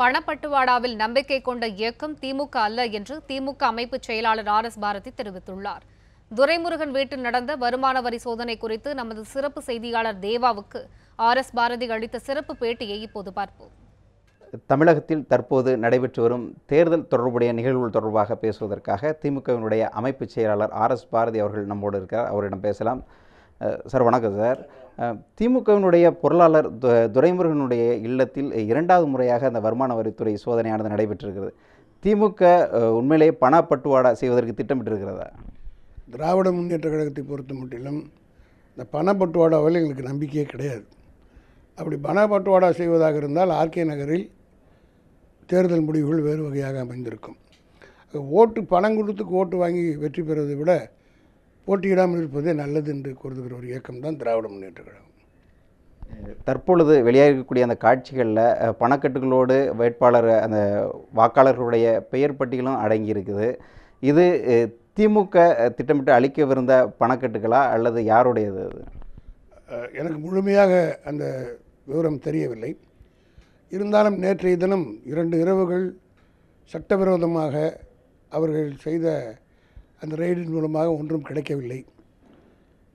பணப்பட்டுவாடாவில் நம்பிக்கை கொண்ட இயக்கம் திமுக அல்ல என்று திமுக அமைப்பு செயலாளர் ஆர் எஸ் பாரதி தெரிவித்துள்ளார். துரைமுருகன் வீட்டில் நடந்த வருமான வரி சோதனை குறித்து நமது சிறப்பு செய்தியாளர் தேவாவுக்கு ஆர் எஸ் பாரதி அளித்த சிறப்பு பேட்டியை இப்போது பார்ப்போம். தமிழகத்தில் தற்போது நடைபெற்று வரும் தேர்தல் தொடர்புடைய நிகழ்வுகள் தொடர்பாக பேசுவதற்காக திமுகவினுடைய அமைப்பு செயலாளர் ஆர் எஸ் பாரதி அவர்கள் நம்மோடு இருக்கிறார். அவரிடம் பேசலாம். சார் வணக்கம் சார். திமுகவினுடைய பொருளாளர் துரைமுருகனுடைய இல்லத்தில் இரண்டாவது முறையாக அந்த வருமான வரித்துறை சோதனையானது நடைபெற்றிருக்கிறது. திமுக உண்மையிலேயே பணப்பட்டுவாடா செய்வதற்கு திட்டமிட்டிருக்கிறதா? திராவிட முன்னேற்ற கழகத்தை பொறுத்த மட்டிலும் இந்த பணப்பட்டுவாடாவில் எங்களுக்கு நம்பிக்கையே கிடையாது. அப்படி பணப்பட்டுவாடா செய்வதாக இருந்தால் ஆர்கே நகரில் தேர்தல் முடிவுகள் வேறு வகையாக அமைந்திருக்கும். ஓட்டு பணம் கொடுத்து ஓட்டு வாங்கி வெற்றி பெறுவதை விட போட்டியிடாமல் இருப்பதே நல்லது என்று கருதுகிற ஒரு இயக்கம் தான் திராவிட முன்னேற்ற கழகம். தற்பொழுது வெளியாகக்கூடிய அந்த காட்சிகளில் பணக்கட்டுகளோடு வேட்பாளர் அந்த வாக்காளர்களுடைய பெயர் பட்டியலும் அடங்கி இருக்குது இது திமுக திட்டமிட்டு அளிக்கவிருந்த பணக்கட்டுகளா அல்லது யாருடையது அது? எனக்கு முழுமையாக அந்த விவரம் தெரியவில்லை. இருந்தாலும் நேற்றைய தினம் இரண்டு இரவுகள் சட்டவிரோதமாக அவர்கள் செய்த அந்த ரெய்டின் மூலமாக ஒன்றும் கிடைக்கவில்லை.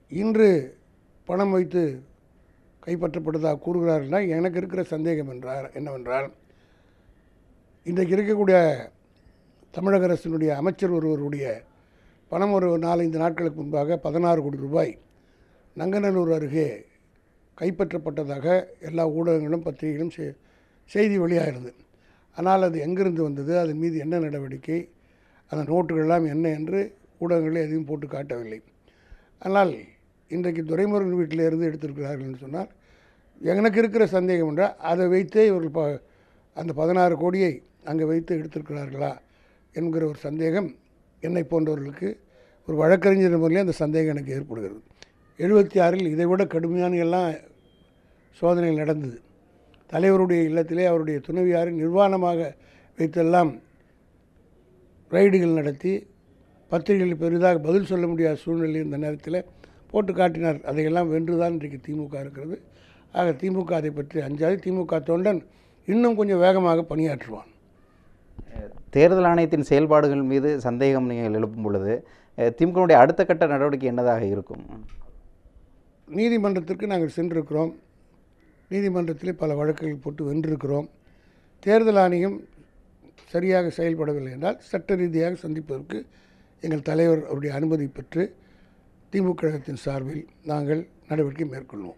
இன்று பணம் வைத்து கைப்பற்றப்பட்டதாக கூறுகிறார்கள்னா எனக்கு இருக்கிற சந்தேகம் என்றார் என்னவென்றால் இன்றைக்கு இருக்கக்கூடிய தமிழக அரசினுடைய அமைச்சர் ஒருவருடைய பணம் ஒரு நாலஞ்சு நாட்களுக்கு முன்பாக பதினாறு கோடி ரூபாய் நங்கநல்லூர் அருகே கைப்பற்றப்பட்டதாக எல்லா ஊடகங்களும் பத்திரிகைகளும் செ- செய்தி வெளியாகிறது. ஆனால் அது எங்கிருந்து வந்தது? அதன் மீது என்ன நடவடிக்கை? அந்த நோட்டுகள்லாம் என்ன என்று ஊடகங்களில் எதையும் போட்டு காட்டவில்லை. ஆனால் இன்றைக்கு துரைமுருகன் வீட்டிலிருந்து எடுத்திருக்கிறார்கள் என்று சொன்னால் எனக்கு இருக்கிற சந்தேகம் என்றால் அதை வைத்தே இவர்கள் ப அந்த பதினாறு கோடியை அங்கே வைத்து எடுத்திருக்கிறார்களா என்கிற ஒரு சந்தேகம் என்னை போன்றவர்களுக்கு ஒரு வழக்கறிஞர் முறையிலே அந்த சந்தேகம் எனக்கு ஏற்படுகிறது. எழுபத்தி ஆறில் இதை விட கடுமையான எல்லாம் சோதனைகள் நடந்தது. தலைவருடைய இல்லத்திலே அவருடைய துணைவியாரை நிர்வாணமாக வைத்தெல்லாம் ரைடுகள் நடத்தி பத்திரிகைகள் பெரிதாக பதில் சொல்ல முடியாத சூழ்நிலை இந்த நேரத்தில் போட்டு காட்டினார். அதையெல்லாம் வென்றுதான் இன்றைக்கு திமுக இருக்கிறது. ஆக திமுக அதை பற்றி அஞ்சாது. திமுக தொண்டன் இன்னும் கொஞ்சம் வேகமாக பணியாற்றுவான். தேர்தல் ஆணையத்தின் செயல்பாடுகள் மீது சந்தேகம் நீங்கள் எழுப்பும் பொழுது அஹ், திமுகவுடைய அடுத்த கட்ட நடவடிக்கை என்னதாக இருக்கும்? நீதிமன்றத்திற்கு நாங்கள் சென்றிருக்கிறோம். நீதிமன்றத்திலே பல வழக்குகள் போட்டு வென்றிருக்கிறோம். தேர்தல் ஆணையம் சரியாக செயல்படவில்லை என்றால் சட்ட ரீதியாக சந்திப்பதற்கு எங்கள் தலைவர் அவருடைய அனுமதி பெற்று திமுக கழகத்தின் சார்பில் நாங்கள் நடவடிக்கை மேற்கொள்வோம்.